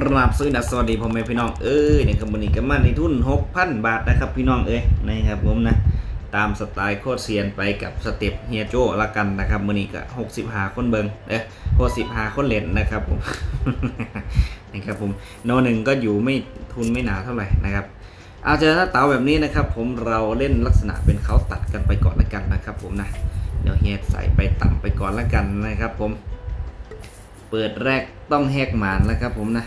ครับสวัสดีสวัสดีพ่อแม่พี่น้องเอ้ยในคำนี้ก็มาในทุน6,000บาทนะครับพี่น้องเอ้ยนะครับผมนะตามสไตล์โคตรเซียนไปกับสเต็ปเฮียโจ้ละกันนะครับมือนี้ก็65คนเบิงเอ้ย65คนเล่นนะครับผมนะครับผมโนหนึ่งก็อยู่ไม่ทุนไม่หนาเท่าไหร่นะครับอาเจอถ้าเต๋าแบบนี้นะครับ ผมเราเล่นลักษณะเป็นเขาตัดกันไปก่อนละกันนะครับ ผมนะเดี๋ยวเฮียใส่ไปต่ำไปก่อนละกันนะครับ ผม เปิดแรกต้องแหกหมานแล้วครับ ผมนะ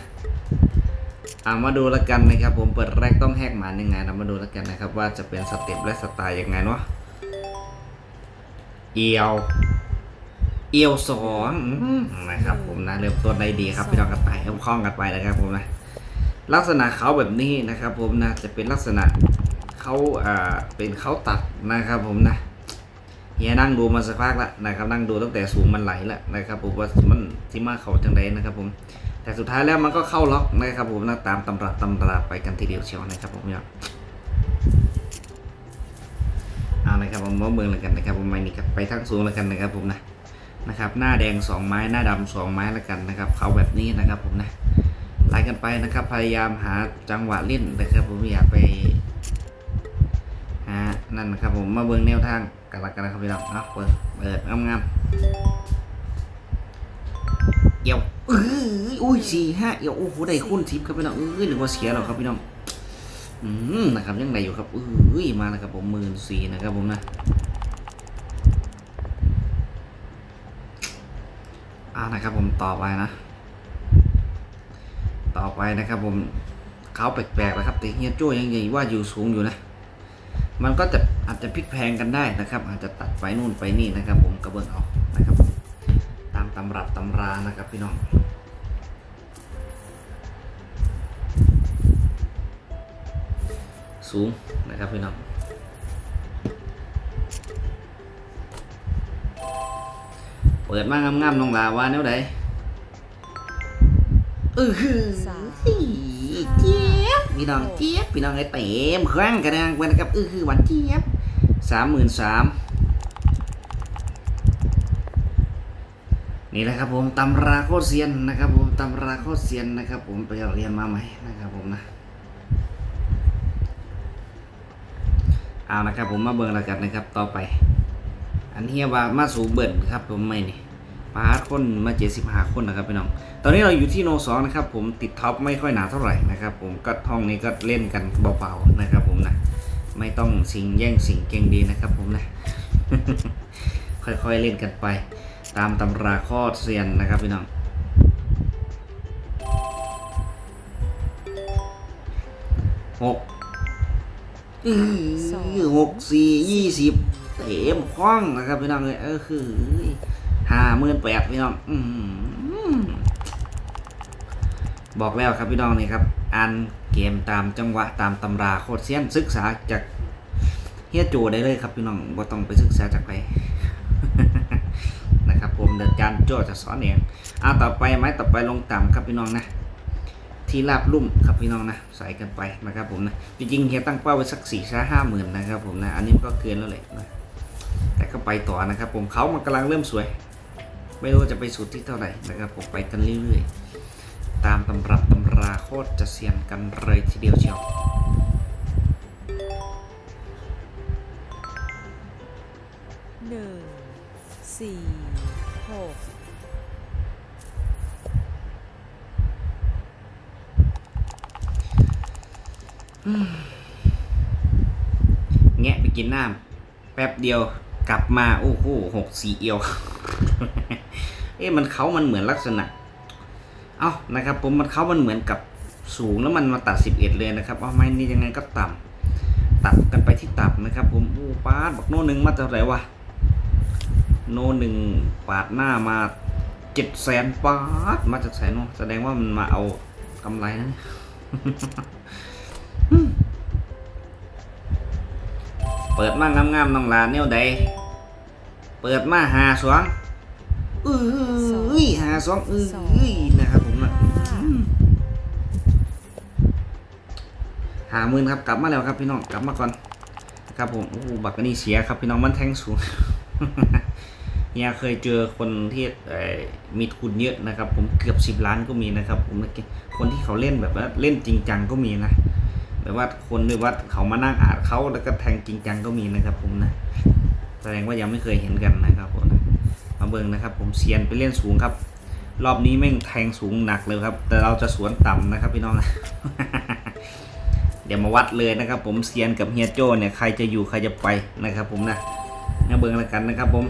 เอามาดูแล้วกันนะครับผมเปิดแรกต้องแหกหมานยังไงเรามาดูแล้วกันนะครับ ว่าจะเป็นสเต็ปและสไตล์ยังไงเนาะเอียวเอียวสองนะครับ ผมนะเริ่มต้นได้ดีครับพี่น้องกันไปเริ่มคล่องกันไปนะครับ ผมนะลักษณะเขาแบบนี้นะครับ ผมนะจะเป็นลักษณะเขาอ่าเป็นเขาตัดนะครับ ผมนะเฮียนั่งดูมาสักพักละนะครับ นั่งดูตั้งแต่สูงมันไหลละนะครับ ผมว่ามันที่มาเขาจังไดนะครับ ผม แต่สุดท้ายแล้วมันก็เข้าล็อกนะครับผมนะตามตำราตำราไปกันทีเดียวเชียวนะครับผมเนี่ยเอานะครับผมมาเมืองแล้วกันนะครับผมไม่นี่กับไปทั้งสูงแล้วกันนะครับผมนะนะครับ หน้าแดงสองไม้หน้าดำสองไม้แล้วกันนะครับเขาแบบนี้นะครับผมนะไล่กันไปนะครับพยายามหาจังหวะเล่นนะครับผมอย่าไปฮะนั่นนะครับผมมาเบิ่งแนวทางกันละกันนะครับพี่น้องเนาะเปิดเปิดงามๆ เอี่ยวเอ้ยอุ้ยสี่ห้าเอี่ยวโอ้โหได้คุณทิพย์ครับพี่น้องเอ้ยหรือว่าเสียหรอครับพี่น้องอืมนะครับยังไงอยู่ครับเอ้ยมาแล้วครับผมหมื่นสี่นะครับผมนะอ่านะครับผมต่อไปนะ ต่อไปนะครับผมเขาแปลกๆนะครับแต่เฮียโจ้ยังใหญ่ว่าอยู่สูงอยู่นะมันก็จะอาจจะพลิกแพลงกันได้นะครับ อาจจะตัดไปนู่นไปนี่นะครับ ผมกระเบื้องเอานะครับ ตามตำรับตำรานะครับพี่น้องสูงนะครับพี่น้องเปิดมางามๆน้องลาว่าแนวใดเออคือสามเจี๊ยบพี่น้องเจี๊ยบพี่น้องไอ้เต็มครั้งกันนะวันนะครับเออคือหวันเจี๊ยบสามหมื่นสาม นี่แหละครับผมตำราโคตรเซียนนะครับ ผมตำราโคตรเซียนนะครับ ผมไปเรียนมาใหมนะครับ ผมนะเอานะครับ ผมมาเบิ่งแล้วกันนะครับ ต่อไป อันเฮียว่ามาสูเบิ่นครับ ผมไม่นี่ปาร์ตคนมาเจ็ดสิบห้าคนนะครับพี่น้อง ตอนนี้เราอยู่ที่โนสองนะครับ ผมติดท็อปไม่ค่อยหนาเท่าไหร่นะครับ ผมก็ห้องนี้ก็เล่นกันเบาๆนะครับ ผมนะไม่ต้องสิงแย่งสิงเก่งดีนะครับ ผมนะค่อยๆเล่นกันไป ตามตำราข้อเซียนนะครับพี่น้องหกอื้อหกสี่ยี่สิบเต็มคล้องนะครับพี่น้องเลยเออคือห้าหมื่นแปดพี่น้องอืมบอกแล้วครับพี่น้องนี่ครับอ่านเกมตามจังหวะตามตำราโคตรเซียนศึกษาจากเฮียโจได้เลยครับพี่น้องบ่ต้องไปศึกษาจากใคร นะครับผมเดินการโจจะสอนเองเอาต่อไปไม้ต่อไปลงต่ำครับพี่น้องนะ ที่ราบลุ่มครับพี่น้องนะใส่กันไปนะครับผมนะจริงๆเฮียตั้งเป้าไว้สักสี่ช้าห้าหมื่นนะครับผมนะอันนี้ก็เกินแล้วแหละนะแต่ก็ไปต่อนะครับผมเขามันกำลังเริ่มสวย ไม่รู้จะไปสุดที่เท่าไหร่นะครับผมไปกันเรื่อยๆ ตามตำรับตำราโคตรจะเซียนกันเลยทีเดียวเชียวหนึ่งสี่ หแงะไปกินน้ำแป๊บเดียวกลับมา โอ้โหหกสี่เอียว เอ๊ะมันเขามันเหมือนลักษณะ เอานะครับ ผมมันเขามันเหมือนกับสูงแล้วมันมาตัดสิบเอ็ดเลยนะครับเอาไม่นี่ยังไงก็ต่ำตัดกันไปที่ตับนะครับ ผมโอ้ปาบอกโน่หนึ่งมาเท่าไหร่วะ โน่หนึ่งปาดหน้ามาเจ็ดแสนปาดมาจากแสนโนแสดงว่ามันมาเอากำไรนะเปิดมางามๆน้องลาเนแนวใดเปิดมาหาสวงเอ้ยหาสวงเอ้ยนะครับผมนะหาหมื่นครับกลับมาแล้วครับพี่น้องกลับมาก่อนครับผมโอ้บักอันนี่เสียครับพี่น้องมันแทงสูง เฮียเคยเจอคนที่มีทุนเยอะนะครับ ผมเกือบสิบล้านก็มีนะครับ ผมคนที่เขาเล่นแบบว่าเล่นจริงจังก็มีนะแบบว่าคนแบบว่าเขามานั่งอ่านเขาแล้วก็แทงจริงจังก็มีนะครับ ผมนะแสดงว่ายังไม่เคยเห็นกันนะครับผมมาเบิ่งนะครับ ผมเซียนไปเล่นสูงครับ รอบนี้แม่งแทงสูงหนักเลยครับ แต่เราจะสวนต่ำนะครับพี่น้องเดี๋ยวมาวัดเลยนะครับ ผมเซียนกับเฮียโจ้เนี่ยใครจะอยู่ใครจะไปนะครับ ผมนะ มาเบิ่งแล้วกันนะครับ ผม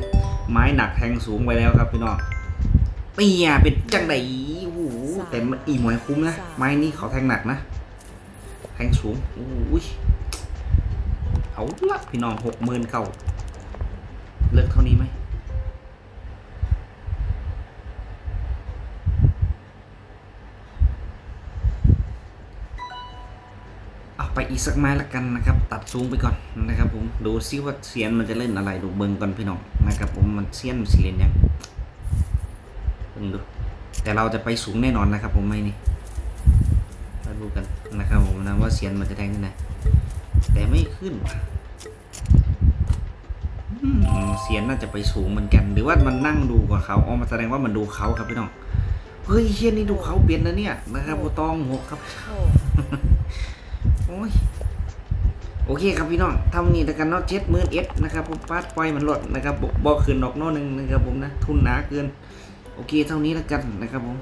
ไม้หนักแทงสูงไปแล้วครับพี่น้องเปียเป็นจังไดโอ้โหแต่มันอีหมวยคุ้มนะไม้นี้เขาแทงหนักนะแทงสูงโอ้ยเอาละพี่น้องหกหมื่นเก่าเลิกเท่านี้ไหม เอา ไปอีกสักไม้ละกันนะครับ ตัดสูงไปก่อนนะครับ ผมดูซิว่าเซียนมันจะเล่นอะไรดูเบิ่งก่อนพี่น้องนะครับ ผมมันเซียนมันสิเล่นยังเบิ่งดูแต่เราจะไปสูงแน่นอนนะครับ ผมไม่นี่มาดูกันนะครับ ผมนะว่าเซียนมันจะแทงที่ไหนแต่ไม่ขึ้นเซียนน่าจะไปสูงเหมือนกัน หรือว่ามันนั่งดูกับเขาอ๋อมาแสดงว่ามันดูเขาครับพี่น้องเฮ้ยเฮียนี่ดูเขาเปลี่ยนนะเนี่ยนะครับโบตองหกครับ อ้ยโอเคครับพี่น้องทำนี่แต่กันเนาะเจ็ดหมื่นเอสนะครับผมปาดปล่อยมันลดนะครับบอกคืนดอกโน่หนึ่งนะครับผมนะทุนหนาเกิน โอเคเท่านี้แล้วกันนะครับผม